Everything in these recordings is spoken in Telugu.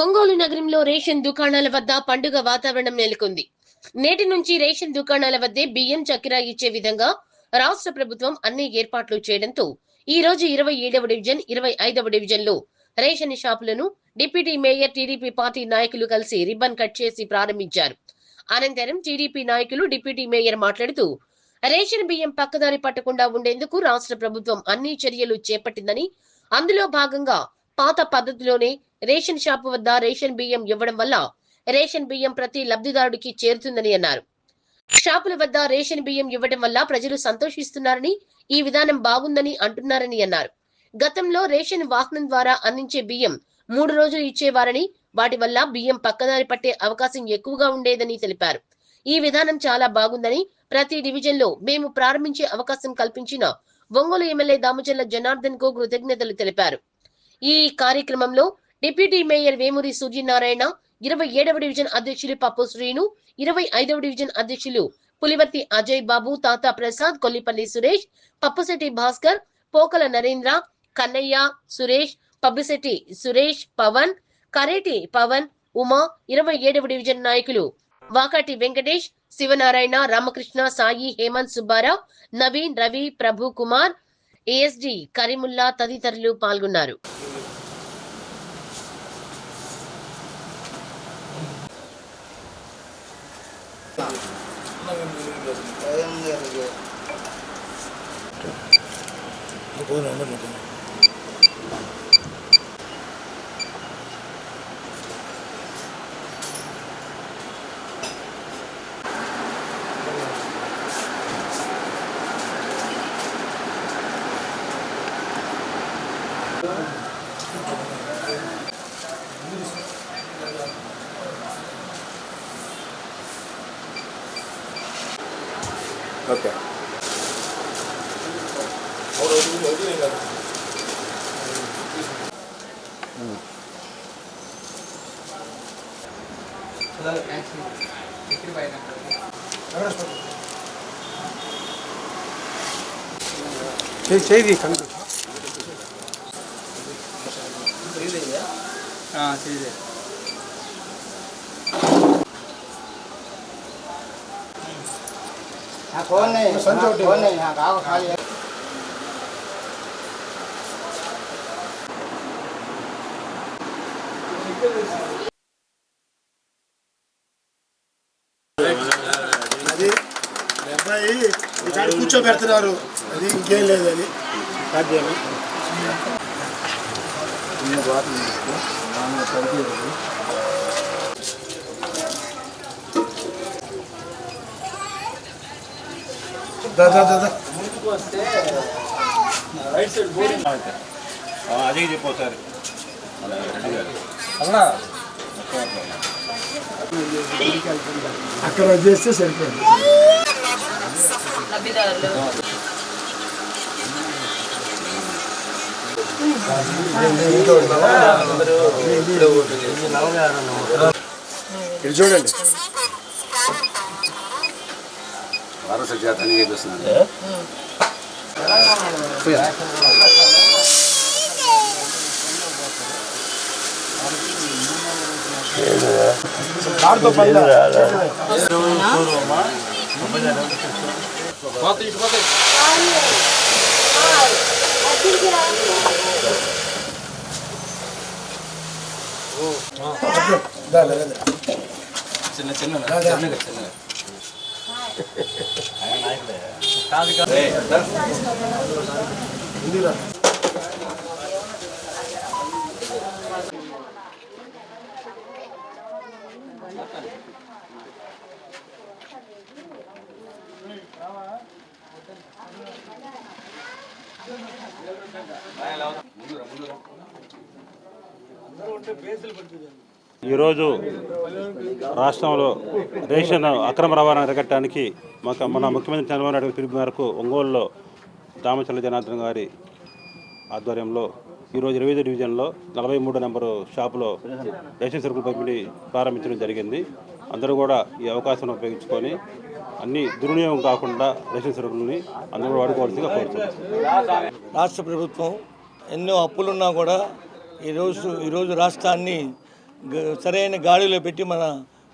ఒంగోలు నగరంలో రేషన్ దుకాణాల వద్ద పండుగ వాతావరణం నెలకొంది. నేటి నుంచి రేషన్ దుకాణాల వద్దే బియ్యం చక్కెర ఇచ్చే విధంగా రాష్ట్ర ప్రభుత్వం అన్ని ఏర్పాట్లు చేయడంతో ఈ రోజు ఇరవై ఏడవ డివిజన్ ఇరవై ఐదవ డివిజన్లో రేషన్ షాపులను డిప్యూటీ మేయర్ టీడీపీ పార్టీ నాయకులు కలిసి రిబ్బన్ కట్ చేసి ప్రారంభించారు. అనంతరం టీడీపీ నాయకులు డిప్యూటీ మేయర్ మాట్లాడుతూ రేషన్ బియ్యం పక్కదారి పట్టకుండా ఉండేందుకు రాష్ట్ర ప్రభుత్వం అన్ని చర్యలు చేపట్టిందని అందులో భాగంగా పాత పద్ధతిలోనే రేషన్ షాపు వద్ద రేషన్ బియ్యం ఇవ్వడం వల్ల రేషన్ బియ్యం ప్రతి లబ్ధిదారుడికి చేరుతుందని అన్నారు. షాపుల వద్ద రేషన్ బియ్యం ఇవ్వడం వల్ల ప్రజలు సంతోషిస్తున్నారని ఈ విధానం బాగుందని అంటున్నారని అన్నారు. గతంలో రేషన్ వాహనం ద్వారా అందించే బియ్యం మూడు రోజులు ఇచ్చేవారని వాటి వల్ల బియ్యం పక్కదారి పట్టే అవకాశం ఎక్కువగా ఉండేదని తెలిపారు. ఈ విధానం చాలా బాగుందని ప్రతి డివిజన్లో మేము ప్రారంభించే అవకాశం కల్పించిన ఒంగోలు ఎమ్మెల్యే దామచర్ల జనార్దన్కు కృతజ్ఞతలు తెలిపారు. ఈ కార్యక్రమంలో డిప్యూటీ మేయర్ వేమూరి సూర్యనారాయణ ఇరవై ఏడవ డివిజన్ అధ్యక్షులు పప్పు శ్రీను ఇరవై ఐదవ డివిజన్ అధ్యక్షులు పులివర్తి అజయ్ బాబు తాతా ప్రసాద్ కొల్లిపల్లి సురేష్ పప్పుశెట్టి భాస్కర్ పోకల నరేంద్ర కన్నయ్య సురేష్ పబ్బిశెట్టి సురేష్ పవన్ కరేటి పవన్ ఉమా ఇరవై ఏడవ డివిజన్ నాయకులు వాకాటి వెంకటేష్ శివనారాయణ రామకృష్ణ సాయి హేమంత్ సుబ్బారావు నవీన్ రవి ప్రభు కుమార్ ఏఎస్డి కరీముల్లా తదితరులు పాల్గొన్నారు. こうなんでもこうオッケー。 저도 여기에는 음. 제 제비 강도. 아, 제비. 아, 돈네. 선조 돈네. 아, 가고 가야. అది మీ అబ్బాయి ఇక్కడ కూర్చోబెడుతున్నారు అది ఇంకేం లేదు అది సాధ్యమా దా దా దా దా అదే చెప్పు గారు అక్కడ చేస్తే సరిపోయింది. ఇది చూడండి. వారస చేపిస్తున్నాను చిన్న చిన్న దా, దా. చిన్నగా చిన్నగా ఇందిరా ఈరోజు రాష్ట్రంలో రేషన్ అక్రమ రవాణా అరికట్టడానికి మాకు మన ముఖ్యమంత్రి చంద్రబాబు నాయుడు పిలుపు మేరకు ఒంగోలులో దామచల్ల జనార్దన్ గారి ఆధ్వర్యంలో ఈరోజు ఇరవై ఐదు డివిజన్లో నలభై మూడు నెంబరు షాపులో రేషన్ సరుకులు పంపిణీ ప్రారంభించడం జరిగింది. అందరూ కూడా ఈ అవకాశం ఉపయోగించుకొని అన్ని దుర్వినియోగం కాకుండా రేషన్ సరుకులని అందరూ వాడుకోవాల్సిందిగా కోరుతున్నాం. రాష్ట్ర ప్రభుత్వం ఎన్నో అప్పులున్నా కూడా ఈరోజు ఈరోజు రాష్ట్రాన్ని సరైన గాడిలో పెట్టి మన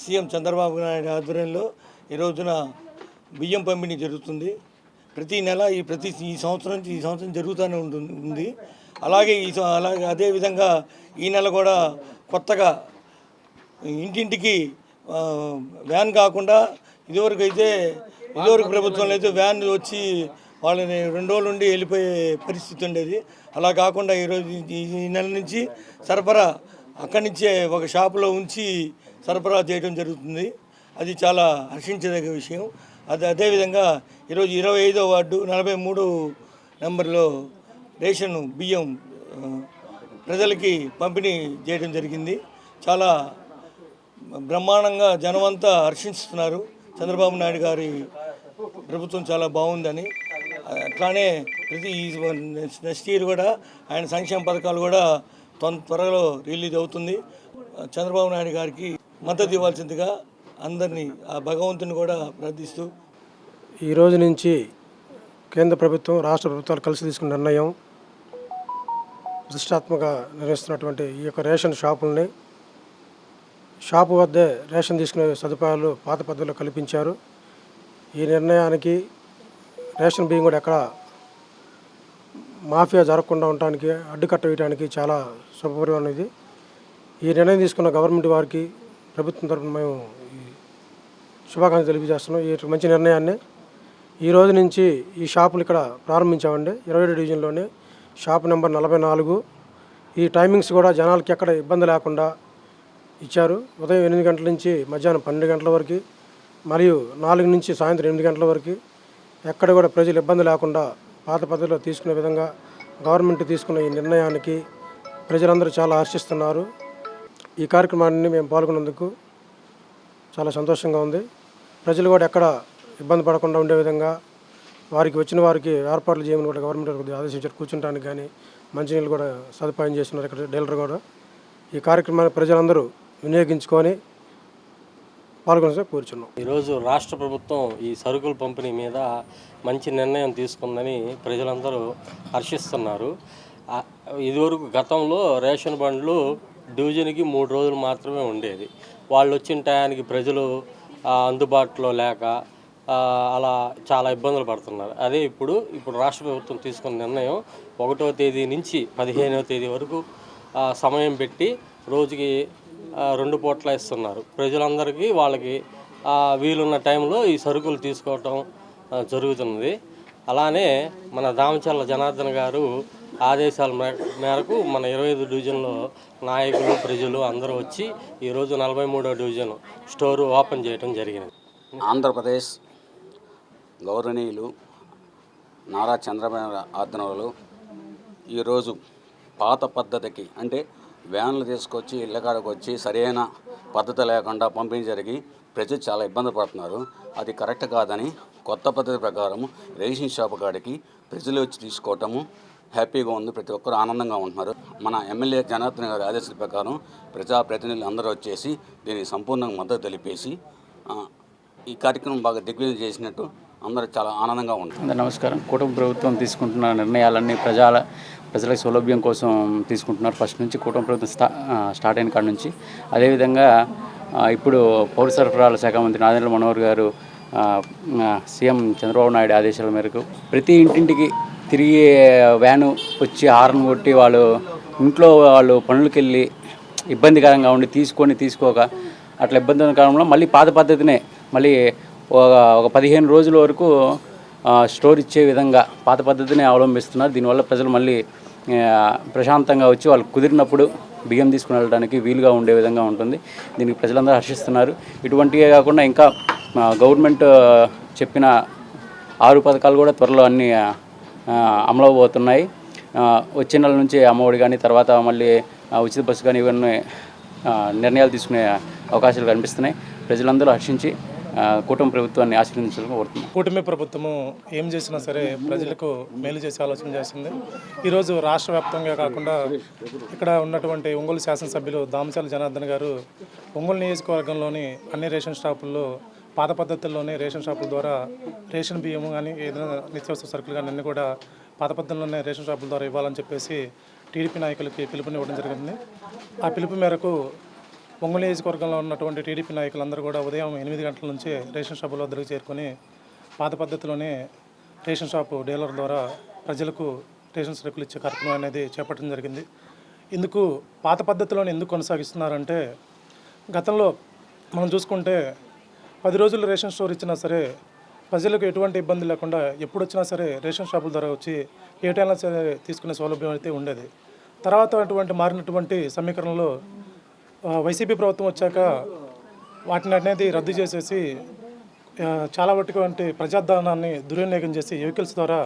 సీఎం చంద్రబాబు నాయుడు ఆధ్వర్యంలో ఈ రోజున బియ్యం పంపిణీ జరుగుతుంది. ప్రతి నెల ఈ ప్రతి ఈ సంవత్సరం నుంచి ఈ సంవత్సరం జరుగుతూనే ఉంటుంది ఉంది. అలాగే ఈ అలాగే అదేవిధంగా ఈ నెల కూడా కొత్తగా ఇంటింటికి వ్యాన్ కాకుండా ఇదివరకు అయితే ఇదివరకు ప్రభుత్వంలో అయితే వ్యాన్ వచ్చి వాళ్ళని రెండు రోజుల నుండి వెళ్ళిపోయే పరిస్థితి ఉండేది. అలా కాకుండా ఈరోజు ఈ నెల నుంచి సరఫరా అక్కడి నుంచే ఒక షాపులో ఉంచి సరఫరా చేయడం జరుగుతుంది. అది చాలా హర్షించదగ్గ విషయం. అది అదేవిధంగా ఈరోజు ఇరవై ఐదో వార్డు నలభై మూడు నెంబర్లో రేషన్ బియ్యం ప్రజలకి పంపిణీ చేయడం జరిగింది. చాలా బ్రహ్మాండంగా జనమంతా హర్షిస్తున్నారు. చంద్రబాబు నాయుడు గారి ప్రభుత్వం చాలా బాగుందని. అట్లానే ప్రతి నెక్స్ట్ ఇయర్ కూడా ఆయన సంక్షేమ పథకాలు కూడా త్వరలో రిలీజ్ అవుతుంది. చంద్రబాబు నాయుడు గారికి మద్దతు ఇవ్వాల్సిందిగా అందరినీ ఆ భగవంతుని కూడా ప్రార్థిస్తూ. ఈ రోజు నుంచి కేంద్ర ప్రభుత్వం రాష్ట్ర ప్రభుత్వాలు కలిసి తీసుకున్న నిర్ణయం ప్రతిష్టాత్మక నిర్వహిస్తున్నటువంటి ఈ యొక్క రేషన్ షాపుల్ని షాపు వద్దే రేషన్ తీసుకునే సదుపాయాలు పాత పద్ధతిలో కల్పించారు. ఈ నిర్ణయానికి రేషన్ బియ్యం కూడా ఎక్కడ మాఫియా జరగకుండా ఉండటానికి అడ్డుకట్ట వేయడానికి చాలా శుభపరిమాణం ఇది ఈ నిర్ణయం తీసుకున్న గవర్నమెంట్ వారికి ప్రభుత్వం తరపున మేము శుభాకాంక్షలు తెలియజేస్తున్నాం. ఈ మంచి నిర్ణయాన్ని ఈ రోజు నుంచి ఈ షాపులు ఇక్కడ ప్రారంభించామండి. ఇరవై ఏడు డివిజన్లోనే షాప్ నెంబర్ నలభై నాలుగు. ఈ టైమింగ్స్ కూడా జనాలకి ఎక్కడ ఇబ్బంది లేకుండా ఇచ్చారు. ఉదయం ఎనిమిది గంటల నుంచి మధ్యాహ్నం పన్నెండు గంటల వరకు మరియు నాలుగు నుంచి సాయంత్రం ఎనిమిది గంటల వరకు ఎక్కడ కూడా ప్రజలు ఇబ్బంది లేకుండా పాత పద్ధతిలో తీసుకునే విధంగా గవర్నమెంట్ తీసుకున్న ఈ నిర్ణయానికి ప్రజలందరూ చాలా హర్షిస్తున్నారు ఈ కార్యక్రమాన్ని మేము పాల్గొన్నందుకు చాలా సంతోషంగా ఉంది. ప్రజలు కూడా ఎక్కడ ఇబ్బంది పడకుండా ఉండే విధంగా వారికి వచ్చిన వారికి ఏర్పాట్లు చేయమని కూడా గవర్నమెంట్ ఆదేశించారు. కూర్చుంటానికి కానీ మంచినీళ్ళు కూడా సదుపాయం చేస్తున్నారు ఇక్కడ డీలర్ కూడా. ఈ కార్యక్రమాన్ని ప్రజలందరూ వినియోగించుకొని పాల్గొనసే కూర్చున్నాం. ఈరోజు రాష్ట్ర ప్రభుత్వం ఈ సరుకుల పంపిణీ మీద మంచి నిర్ణయం తీసుకుందని ప్రజలందరూ హర్షిస్తున్నారు. ఇదివరకు గతంలో రేషన్ బండ్లు డివిజన్కి మూడు రోజులు మాత్రమే ఉండేది. వాళ్ళు వచ్చిన టయానికి ప్రజలు అందుబాటులో లేక అలా చాలా ఇబ్బందులు పడుతున్నారు. అదే ఇప్పుడు ఇప్పుడు రాష్ట్ర ప్రభుత్వం తీసుకున్న నిర్ణయం ఒకటో తేదీ నుంచి పదిహేనవ తేదీ వరకు సమయం పెట్టి రోజుకి రెండు పూట్ల ఇస్తున్నారు. ప్రజలందరికీ వాళ్ళకి వీలున్న టైంలో ఈ సరుకులు తీసుకోవటం జరుగుతున్నది. అలానే మన దామచర్ల జనార్దన్ గారు ఆదేశాల మేరకు మన ఇరవై ఐదు డివిజన్లో నాయకులు ప్రజలు అందరూ వచ్చి ఈరోజు నలభై మూడో డివిజన్ స్టోరు ఓపెన్ చేయడం జరిగింది ఆంధ్రప్రదేశ్ గౌరవనీయులు నారా చంద్రబాబు ఆధ్వర్యంలో ఈరోజు పాత పద్ధతికి అంటే వ్యాన్లు తీసుకొచ్చి ఇళ్ళ కాడకు వచ్చి సరైన పద్ధతి లేకుండా పంపిణీ జరిగి ప్రజలు చాలా ఇబ్బంది పడుతున్నారు. అది కరెక్ట్ కాదని కొత్త పద్ధతి ప్రకారం రేషన్ షాప్ కాడికి ప్రజలు వచ్చి తీసుకోవటము హ్యాపీగా ఉంది. ప్రతి ఒక్కరు ఆనందంగా ఉంటున్నారు. మన ఎమ్మెల్యే జనార్దన్ గారి ఆదేశాల ప్రకారం ప్రజాప్రతినిధులు అందరూ వచ్చేసి దీనికి సంపూర్ణంగా మద్దతు తెలిపేసి ఈ కార్యక్రమం బాగా దిగ్విజయం చేసినట్టు అందరూ చాలా ఆనందంగా ఉంటారు నమస్కారం. కూటమి ప్రభుత్వం తీసుకుంటున్న నిర్ణయాలన్నీ ప్రజల ప్రజల సౌలభ్యం కోసం తీసుకుంటున్నారు. ఫస్ట్ నుంచి కూటమి ప్రభుత్వం స్టా స్టార్ట్ అయిన కాడ నుంచి. అదేవిధంగా ఇప్పుడు పౌర సరఫరాల శాఖ మంత్రి నాదెండ్ల మనోహర్ గారు సీఎం చంద్రబాబు నాయుడు ఆదేశాల మేరకు ప్రతి ఇంటింటికి తిరిగి వ్యాను వచ్చి హార్న్ కొట్టి వాళ్ళు ఇంట్లో వాళ్ళు పనులకు వెళ్ళి ఇబ్బందికరంగా ఉండి తీసుకొని తీసుకోక అట్లా ఇబ్బంది ఉన్న కాలంలో మళ్ళీ పాత పద్ధతినే మళ్ళీ ఒక ఒక పదిహేను రోజుల వరకు స్టోర్ ఇచ్చే విధంగా పాత పద్ధతిని అవలంబిస్తున్నారు. దీనివల్ల ప్రజలు మళ్ళీ ప్రశాంతంగా వచ్చి వాళ్ళు కుదిరినప్పుడు బియ్యం తీసుకుని వెళ్ళడానికి వీలుగా ఉండే విధంగా ఉంటుంది. దీనికి ప్రజలందరూ హర్షిస్తున్నారు. ఇటువంటివే కాకుండా ఇంకా గవర్నమెంట్ చెప్పిన ఆరు పథకాలు కూడా త్వరలో అన్నీ అమలవబోతున్నాయి. వచ్చే నెల నుంచి అమ్మఒడి కానీ తర్వాత మళ్ళీ ఉచిత బస్సు కానీ ఇవన్నీ నిర్ణయాలు తీసుకునే అవకాశాలు కనిపిస్తున్నాయి. ప్రజలందరూ హర్షించి కూటమి ప్రభుత్వాన్ని ఆశీర్వదించడం కోరుతున్నాం. కూటమి ప్రభుత్వము ఏం చేసినా సరే ప్రజలకు మేలు చేసే ఆలోచన చేస్తుంది. ఈరోజు రాష్ట్ర వ్యాప్తంగా కాకుండా ఇక్కడ ఉన్నటువంటి ఒంగోలు శాసనసభ్యులు దామచాల జనార్దన్ గారు ఒంగోలు నియోజకవర్గంలోని అన్ని రేషన్ షాపుల్లో పాత పద్ధతుల్లోనే రేషన్ షాపుల ద్వారా రేషన్ బియ్యము కానీ ఏదైనా నిత్యావసర సరుకులు కానీ అన్నీ కూడా పాత పద్ధతిలోనే రేషన్ షాపుల ద్వారా ఇవ్వాలని చెప్పేసి టీడీపీ నాయకులకి పిలుపునివ్వడం జరిగింది. ఆ పిలుపు మేరకు ఒంగోలు నియోజకవర్గంలో ఉన్నటువంటి టీడీపీ నాయకులందరూ కూడా ఉదయం ఎనిమిది గంటల నుంచే రేషన్ షాపుల వద్దకు చేరుకొని పాత పద్ధతిలోనే రేషన్ షాపు డీలర్ ద్వారా ప్రజలకు రేషన్ సరుకులు ఇచ్చే కార్యక్రమం అనేది చేపట్టడం జరిగింది. ఇందుకు పాత పద్ధతిలోనే ఎందుకు కొనసాగిస్తున్నారంటే గతంలో మనం చూసుకుంటే పది రోజులు రేషన్ స్టోర్ ఇచ్చినా సరే ప్రజలకు ఎటువంటి ఇబ్బంది లేకుండా ఎప్పుడు వచ్చినా సరే రేషన్ షాపుల ద్వారా వచ్చి ఏ టైంలో సరే తీసుకునే సౌలభ్యం అయితే ఉండేది. తర్వాత అటువంటి మారినటువంటి సమీకరణలో వైసీపీ ప్రభుత్వం వచ్చాక వాటిని అనేది రద్దు చేసేసి చాలా వరకు ప్రజాధనాన్ని దుర్వినియోగం చేసి వెహికల్స్ ద్వారా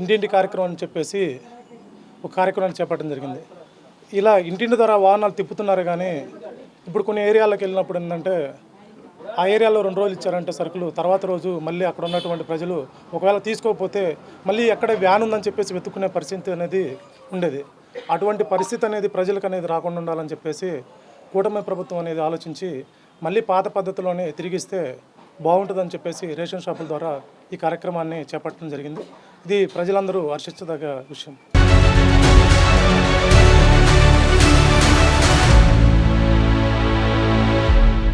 ఇంటింటి కార్యక్రమం అని చెప్పేసి ఒక కార్యక్రమాన్ని చేపట్టడం జరిగింది. ఇలా ఇంటింటి ద్వారా వాహనాలు తిప్పుతున్నారు కానీ ఇప్పుడు కొన్ని ఏరియాలకు వెళ్ళినప్పుడు ఏంటంటే ఆ ఏరియాలో రెండు రోజులు ఇచ్చారంటే సరుకులు. తర్వాత రోజు మళ్ళీ అక్కడ ఉన్నటువంటి ప్రజలు ఒకవేళ తీసుకోకపోతే మళ్ళీ ఎక్కడ వ్యాన్ ఉందని చెప్పేసి వెతుక్కునే పరిస్థితి అనేది ఉండేది. అటువంటి పరిస్థితి అనేది ప్రజలకు అనేది రాకుండా ఉండాలని చెప్పేసి కూటమి ప్రభుత్వం అనేది ఆలోచించి మళ్ళీ పాత పద్ధతిలోనే తిరిగిస్తే బాగుంటుందని చెప్పేసి రేషన్ షాపుల ద్వారా ఈ కార్యక్రమాన్ని చేపట్టడం జరిగింది. ఇది ప్రజలందరూ హర్షించదగ్గ విషయం.